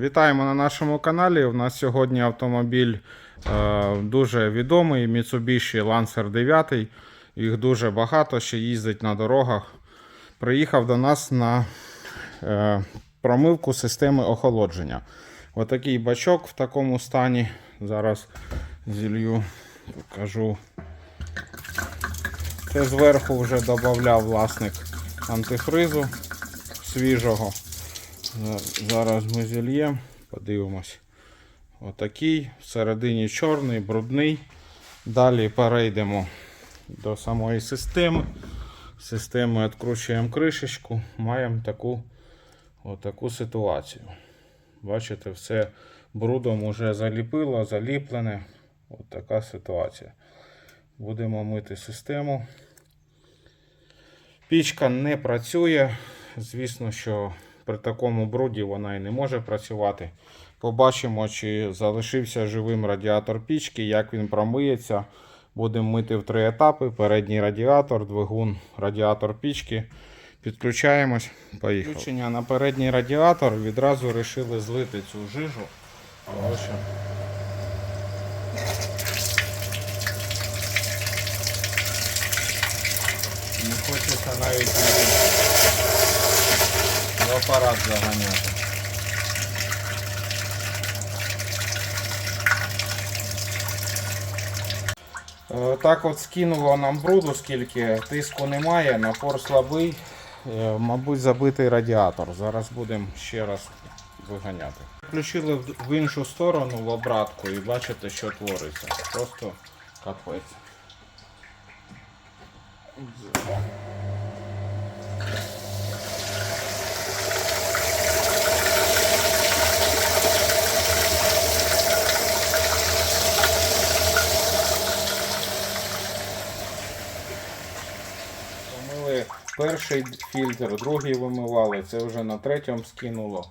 Вітаємо на нашому каналі. У нас сьогодні автомобіль е, дуже відомий Mitsubishi Lancer 9. Їх дуже багато, ще їздить на дорогах. Приїхав до нас на е, промивку системи охолодження. Отакий бачок в такому стані. Зараз зілью покажу. Це зверху вже додавав власник антифризу свіжого. За- Зараз ми зільємо, подивимось. Отакий, всередині чорний, брудний. Далі перейдемо до самої системи. Системи відкручуємо кришечку, маємо таку, отаку ситуацію. Бачите, все брудом уже заліпило, заліплене. От така ситуація. Будемо мити систему. Пічка не працює. Звісно, що при такому бруді вона і не може працювати. Побачимо, чи залишився живим радіатор пічки, як він промиється. Будемо мити в три етапи: передній радіатор, двигун, радіатор пічки. Підключаємось. Поїхали. Включення на передній радіатор відразу вирішили злити цю жижу. Не хочеться навіть в апарат заганяти. Е, Так от скинуло нам бруду, скільки тиску немає, напор слабий, Е, мабуть, забитий радіатор. Зараз будемо ще раз виганяти. Включили в іншу сторону в обратку і бачите, що твориться. Просто капець. Помили перший фільтр, другий вимивали, це вже на третьому скинуло.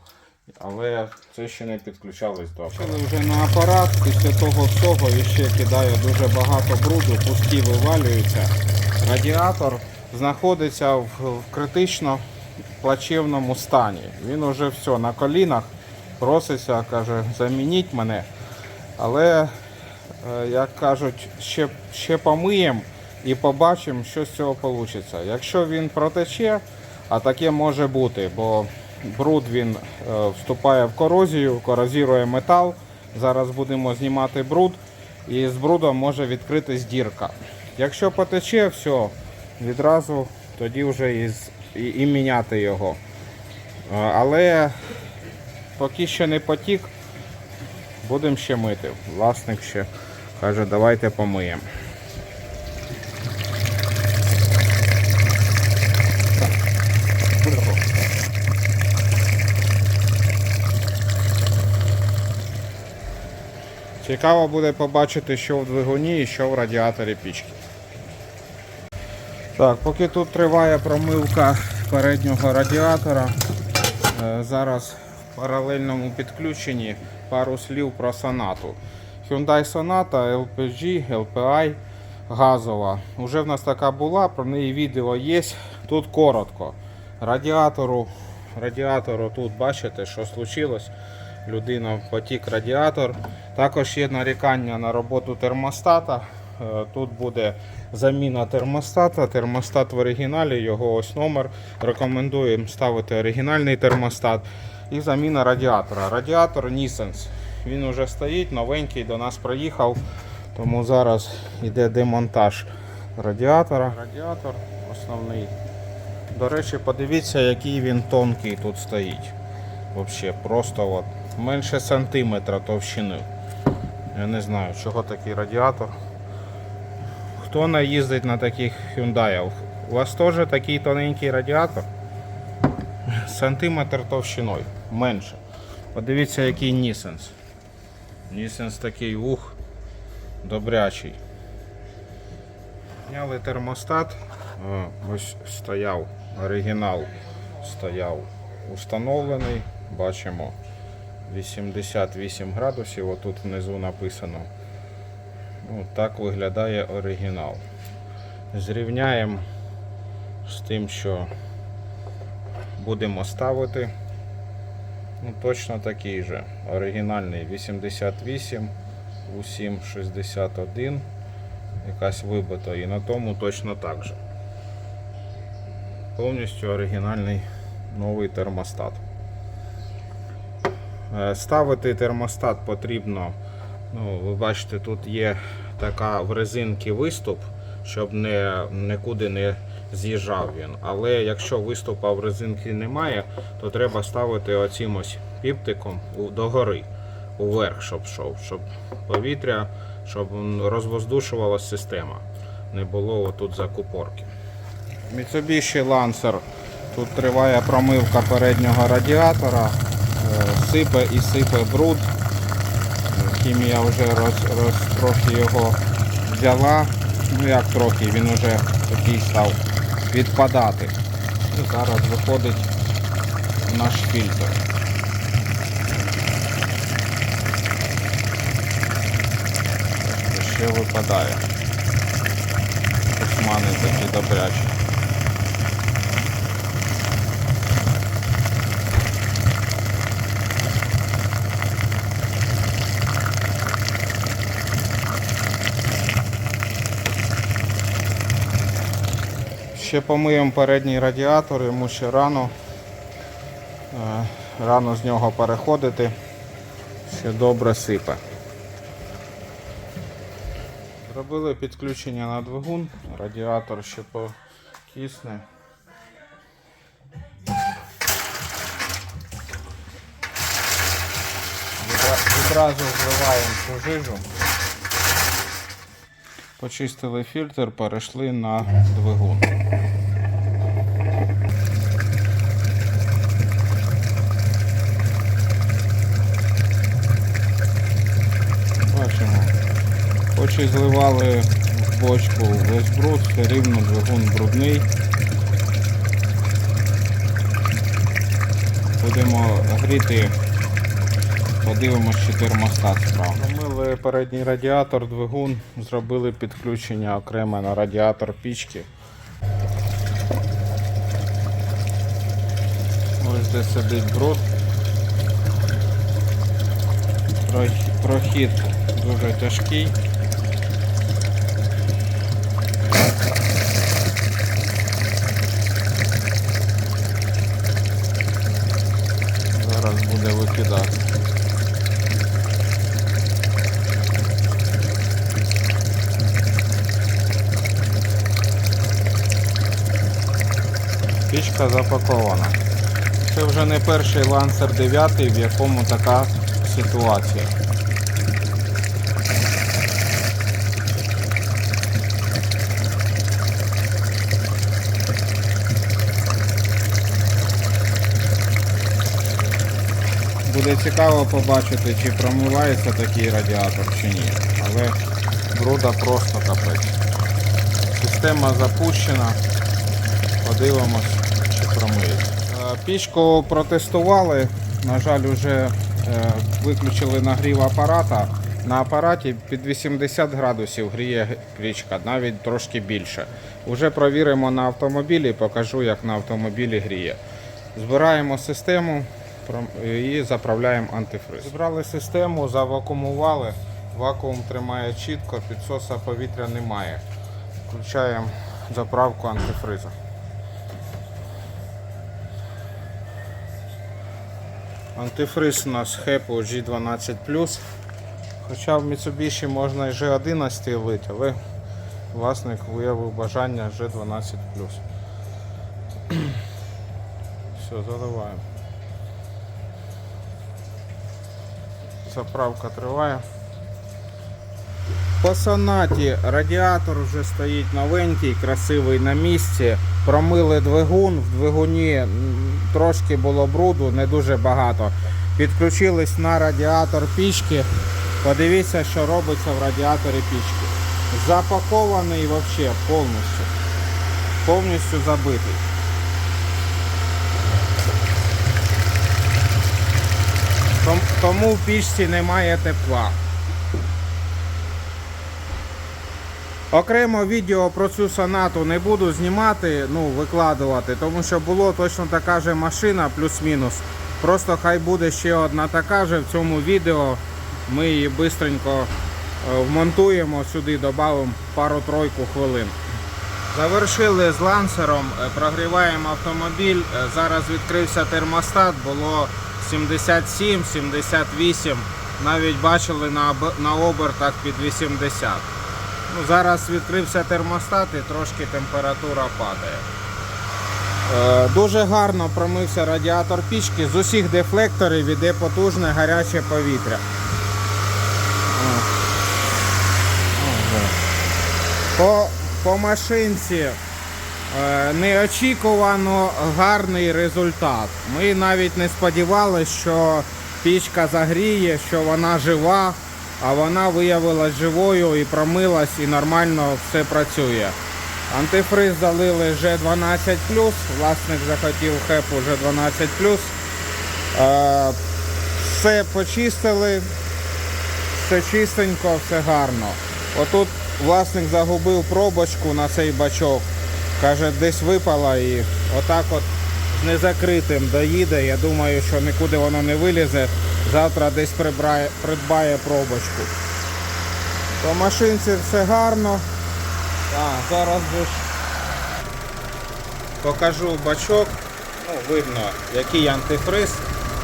Але це ще не підключалось до апарату. вже на апарат, після того всього і ще кидає дуже багато бруду, пусті вивалюються. Радіатор знаходиться в, в критично плачевному стані. Він уже все на колінах проситься, каже, замініть мене. Але Е, як кажуть, ще, ще помиємо і побачимо, що з цього вийде. Якщо він протече, а таке може бути, бо бруд він е, вступає в корозію, корозірує метал. Зараз будемо знімати бруд, і з брудом може відкритись дірка. Якщо потече, все, відразу тоді вже і, і, і міняти його. Е, Але поки що не потік, Будемо ще мити. Власник ще каже, давайте помиємо. Цікаво буде побачити, що в двигуні і що в радіаторі пічки. Так, поки тут триває промивка переднього радіатора, е, зараз в паралельному підключенні пару слів про сонату. Hyundai Sonata LPG, LPI газова. Уже в нас така була, про неї відео є. Тут коротко. Радіатору, радіатору тут бачите, що случилось. Людина потік радіатор. Також є нарікання на роботу термостата. Е, Тут буде заміна термостата. Термостат в оригіналі, його ось номер. Рекомендуємо ставити оригінальний термостат. І заміна радіатора. Радіатор Nissens. Він вже стоїть, новенький, до нас приїхав. Тому зараз йде демонтаж радіатора. Радіатор основний. До речі, подивіться, який він тонкий тут стоїть. Вообще, просто от менше сантиметра товщини. Я не знаю, чого такий радіатор. Хто не їздить на таких Hyundai? У вас теж такий тоненький радіатор? Сантиметр товщиною. Менше. Подивіться, який Нісенс. Нісенс такий ух, добрячий. Зняли термостат. Ось стояв. Оригінал стояв. Установлений. Бачимо 88 градусів. Отут внизу написано. Ну, так виглядає оригінал. Зрівняємо з тим, що будемо ставити. Ну, точно такий же. Оригінальний 88, U7 61. Якась вибита. І на тому точно так же. Повністю оригінальний новий термостат. Е, Ставити термостат потрібно. Ну, ви бачите, тут є така в резинки виступ, щоб не, нікуди не з'їжджав він. Але якщо виступа в резинки немає, то треба ставити оцим ось піптиком догори, уверх, щоб йшов, щоб повітря, щоб розвоздушувалася система. Не було отут закупорки. Mitsubishi Lancer. Тут триває промивка переднього радіатора, сипе і сипе бруд. Хімія вже роз, роз, трохи його взяла. Ну як трохи, він вже такий став відпадати. І зараз виходить наш фільтр. Ще випадає. Османи такі добрячі. Ще помиємо передній радіатор, йому ще рано. Е, Рано з нього переходити. Ще добре сипе. Зробили підключення на двигун, радіатор ще покисне. Відразу зливаємо цю жижу. Почистили фільтр, перейшли на двигун. Бачимо. Хоч і зливали в бочку весь бруд, все рівно двигун брудний. Будемо гріти, подивимось, чи термостат справа. Помили передній радіатор, двигун, зробили підключення окремо на радіатор пічки. Ось де сидить бруд. Прохід дуже тяжкий. Зараз буде викидати. Пічка запакована. Це вже не перший лансер 9, в якому така ситуація. Буде цікаво побачити, чи промивається такий радіатор чи ні. Але бруда просто капець. Система запущена. Подивимось, чи. Е, Пічку протестували. На жаль, вже е, виключили нагрів апарата. На апараті під 80 градусів гріє пічка, навіть трошки більше. Уже провіримо на автомобілі, покажу, як на автомобілі гріє. Збираємо систему і заправляємо антифриз. Зібрали систему, завакуумували. Вакуум тримає чітко, підсоса повітря немає. Включаємо заправку антифризу. Антифриз у нас Hepo G12+. Хоча в Mitsubishi можна і G11 лити, але власник виявив бажання G12+. Все, заливаємо. Заправка триває. По сонаті радіатор вже стоїть новенький, красивий на місці. Промили двигун, в двигуні трошки було бруду, не дуже багато. Підключились на радіатор пічки. Подивіться, що робиться в радіаторі пічки. Запакований взагалі повністю. Повністю забитий. Тому в пічці немає тепла. Окремо відео про цю сонату не буду знімати, ну, викладувати, тому що було точно така же машина, плюс-мінус. Просто хай буде ще одна така же в цьому відео. Ми її швидко вмонтуємо сюди, додамо пару-тройку хвилин. Завершили з лансером, е, прогріваємо автомобіль. Е, Зараз відкрився термостат, було 77-78. Навіть бачили на обертах під 80. Ну, зараз відкрився термостат і трошки температура падає. Е, Дуже гарно промився радіатор пічки. З усіх дефлекторів іде потужне гаряче повітря. По, по машинці е, неочікувано гарний результат. Ми навіть не сподівалися, що пічка загріє, що вона жива, а вона виявилась живою і промилась, і нормально все працює. Антифриз залили G12, власник захотів хепу G12. Е, Все почистили, все чистенько, все гарно. Отут власник загубив пробочку на цей бачок. Каже, десь випала і отак от з незакритим доїде. Я думаю, що нікуди воно не вилізе. Завтра десь прибрає, придбає пробочку. По машинці все гарно. А, зараз ж покажу бачок. Ну, видно, який антифриз.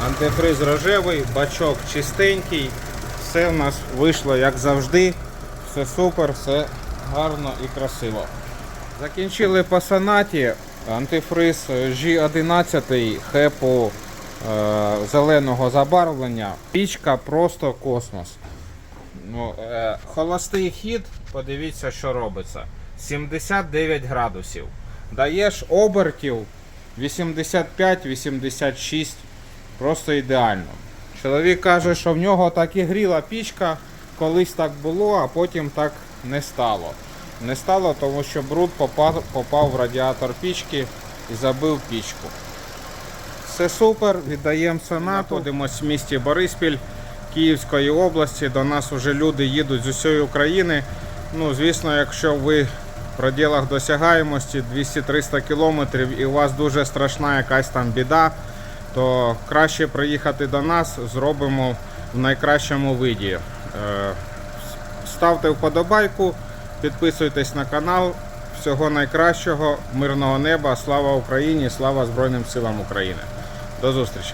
Антифриз рожевий, бачок чистенький. Все в нас вийшло як завжди. Все супер, все гарно і красиво. Закінчили по сонаті. Антифриз G11 хепу зеленого забарвлення. Пічка просто космос. Ну, е, холостий хід, подивіться, що робиться. 79 градусів. Даєш обертів 85-86. Просто ідеально. Чоловік каже, що в нього так і гріла пічка, колись так було, а потім так не стало. Не стало, тому що бруд попав, попав в радіатор пічки і забив пічку. Все супер, віддаємо сонату. Знаходимося в місті Бориспіль Київської області. До нас вже люди їдуть з усієї України. Ну, звісно, якщо ви в проділах досягаємості 200-300 кілометрів і у вас дуже страшна якась там біда, то краще приїхати до нас, зробимо в найкращому виді. Е, Ставте вподобайку, підписуйтесь на канал. Всього найкращого, мирного неба, слава Україні, слава Збройним силам України. До зустрічі!